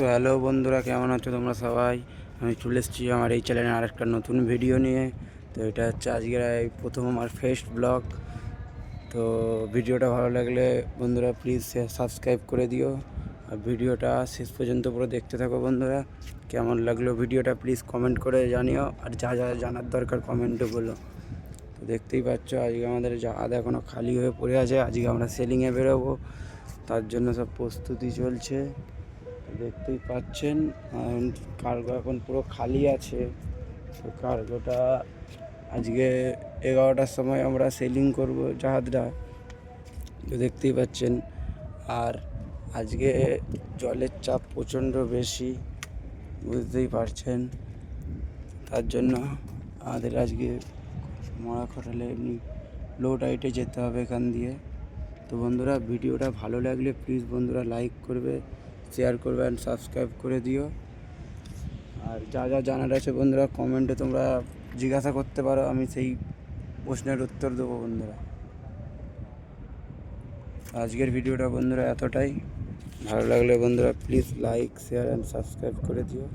So hello বন্ধুরা, কেমন আছো তোমরা সবাই? আমি চলে এসেছি আমার এই চ্যানেলে আর একটা নতুন ভিডিও নিয়ে। তো এটা হচ্ছে আজকের প্রথম আমার ফার্স্ট ব্লগ তো ভিডিওটা ভালো লাগলে বন্ধুরা প্লিজ সাবস্ক্রাইব করে দিও। আর ভিডিওটা শেষ পর্যন্ত পুরো দেখতে থাকো বন্ধুরা। কেমন লাগল ভিডিওটা প্লিজ কমেন্ট করে জানিও। আর যা যা জানার দরকার কমেন্টে বলো। তো দেখতেই পাচ্ছ, আজকে আমাদের জাহাজ এখনও খালি হয়ে পড়ে আছে। আজকে আমরা সেলিংয়ে বেরোবো। তার জন্য সব প্রস্তুতি চলছে। দেখতেই পাচ্ছেন কার্গো এখন পুরো খালি আছে। তো কার্গোটা আজকে এগারোটার সময় আমরা সেলিং করব জাহাজটা। তো দেখতেই পাচ্ছেন, আর আজকে জলের চাপ প্রচণ্ড বেশি, বুঝতেই পারছেন। তার জন্য আমাদের আজকে মরা খটালে এমনি লো টাইটে যেতে হবে এখান দিয়ে। তো বন্ধুরা, ভিডিওটা ভালো লাগলে প্লিজ বন্ধুরা লাইক করবে। শেয়ার করবে অ্যান্ড সাবস্ক্রাইব করে দিও। আর যা যা জানার আছে বন্ধুরা কমেন্টে তোমরা জিজ্ঞাসা করতে পারো, আমি সেই প্রশ্নের উত্তর দেবো বন্ধুরা। আজকের ভিডিওটা বন্ধুরা এতটাই। ভালো লাগলে বন্ধুরা please like share and subscribe করে দিও।